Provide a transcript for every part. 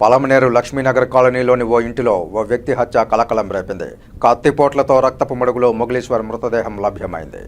పలమనేరు లక్ష్మీనగర్ కాలనీలోని ఓ ఇంటిలో ఓ వ్యక్తి హత్య కలకలం రేపింది. కత్తిపోట్లతో రక్తపు మడుగులో మొగలీశ్వర్ మృతదేహం లభ్యమైంది.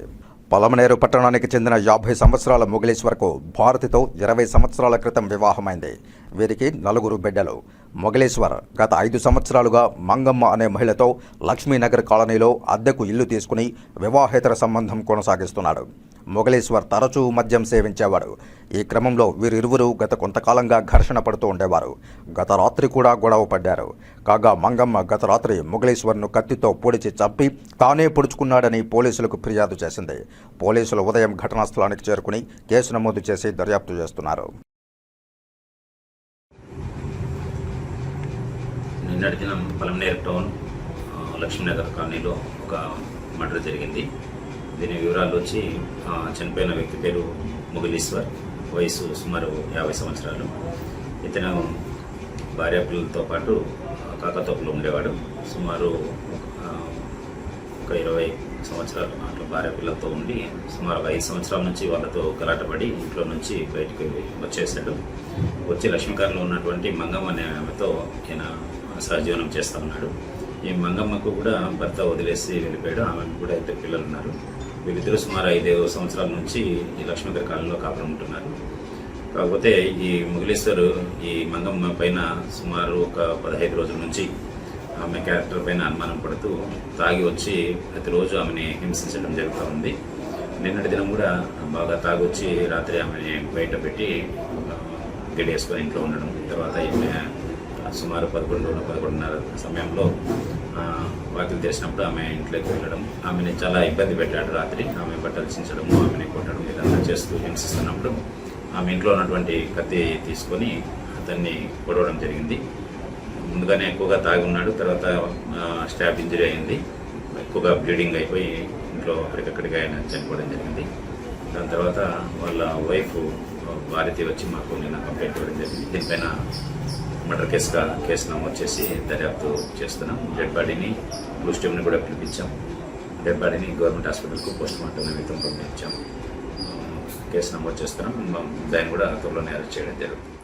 పలమనేరు పట్టణానికి చెందిన యాభై సంవత్సరాల మొగలీశ్వర్కు భారతితో ఇరవై సంవత్సరాల క్రితం వివాహమైంది. వీరికి నలుగురు బిడ్డలు. మొగలేశ్వర్ గత ఐదు సంవత్సరాలుగా మంగమ్మ అనే మహిళతో లక్ష్మీనగర్ కాలనీలో అద్దెకు ఇల్లు తీసుకుని వివాహేతర సంబంధం కొనసాగిస్తున్నాడు. మొగలేశ్వర్ తరచూ మద్యం సేవించేవాడు. ఈ క్రమంలో వీరిరువురు గత కొంతకాలంగా ఘర్షణ పడుతూ ఉండేవారు. గత రాత్రి కూడా గొడవ పడ్డారు. కాగా మంగమ్మ గత రాత్రి మొగలేశ్వర్ను కత్తితో పొడిచి చంపి తానే పొడుచుకున్నాడని పోలీసులకు ఫిర్యాదు చేసింది. పోలీసులు ఉదయం ఘటనా స్థలానికి చేరుకుని కేసు నమోదు చేసి దర్యాప్తు చేస్తున్నారు. నిన్నటి దినం పలంనేర్ టౌన్ లక్ష్మీనగర్ కాలనీలో ఒక మర్డర్ జరిగింది. దీని వివరాలు వచ్చి చనిపోయిన వ్యక్తి పేరు ముగిలీశ్వర్. వయసు సుమారు యాభై సంవత్సరాలు. ఇతను భార్య పిల్లలతో పాటు కాకతోపులో ఉండేవాడు. సుమారు ఒక ఇరవై సంవత్సరాలు అట్లా భార్య పిల్లలతో ఉండి సుమారు ఐదు సంవత్సరాల నుంచి వాళ్ళతో గలాటపడి ఇంట్లో నుంచి బయటికి వచ్చేసాడు వచ్చి లక్ష్మీకారంలో ఉన్నటువంటి మంగమ్మ అనే ఆమెతో ఈయన సహజీవనం చేస్తూ ఉన్నాడు. ఈ మంగమ్మకు కూడా భర్త వదిలేసి వెళ్ళిపోయాడు. ఆమెకు కూడా ఇద్దరు పిల్లలు ఉన్నారు. వీళ్ళిద్దరూ సుమారు ఐదు సంవత్సరాల నుంచి ఈ లక్ష్మీకర కాలంలో కాపురం ఉంటున్నారు. కాకపోతే ఈ ముగిలేశ్వరు ఈ మంగమ్మ పైన సుమారు ఒక పదహైదు రోజుల నుంచి ఆమె క్యారెక్టర్ పైన అనుమానం పడుతూ తాగి వచ్చి ప్రతిరోజు ఆమెని హింసించడం జరుగుతూ ఉంది. నిన్నటి దినం కూడా బాగా తాగొచ్చి రాత్రి ఆమెని బయట పెట్టి ఆ, గడియేసుకొని ఇంట్లో ఉండడం తర్వాత ఈమె సుమారు పదకొండు పదకొండున్నర సమయంలో వాకిలు తెరిచినప్పుడు ఆమె ఇంట్లోకి వెళ్ళడం. ఆమెని చాలా ఇబ్బంది పెట్టాడు రాత్రి. ఆమె బట్టలు చించడము ఆమెని కొట్టడం ఇదంతా చేస్తూ హింసిస్తున్నప్పుడు ఆమె ఇంట్లో ఉన్నటువంటి కత్తి తీసుకొని అతన్ని కొడవడం జరిగింది. ముందుగానే ఎక్కువగా తాగి ఉన్నాడు. తర్వాత స్టాబ్ ఇంజరీ అయింది. ఎక్కువగా బ్లీడింగ్ అయిపోయి ఇంట్లో అక్కడికక్కడికి ఆయన చనిపోవడం జరిగింది. దాని తర్వాత వాళ్ళ వైఫ్ భారతి వచ్చి మాకు నిన్న కంప్లైంట్ ఇవ్వడం జరిగింది. దీనిపైన మర్డర్ కేసుగా కేసు నమోదు చేసి దర్యాప్తు చేస్తున్నాం. డెడ్ బాడీని బ్లూ స్టీమ్ని కూడా పిలిపించాం. డెడ్ బాడీని గవర్నమెంట్ హాస్పిటల్కు పోస్ట్ మార్టం నిమిత్తం పంపించాం. కేసు నమోదు చేస్తున్నాం. దాన్ని కూడా త్వరలోనే అరెస్ట్ చేయడం జరుగుతుంది.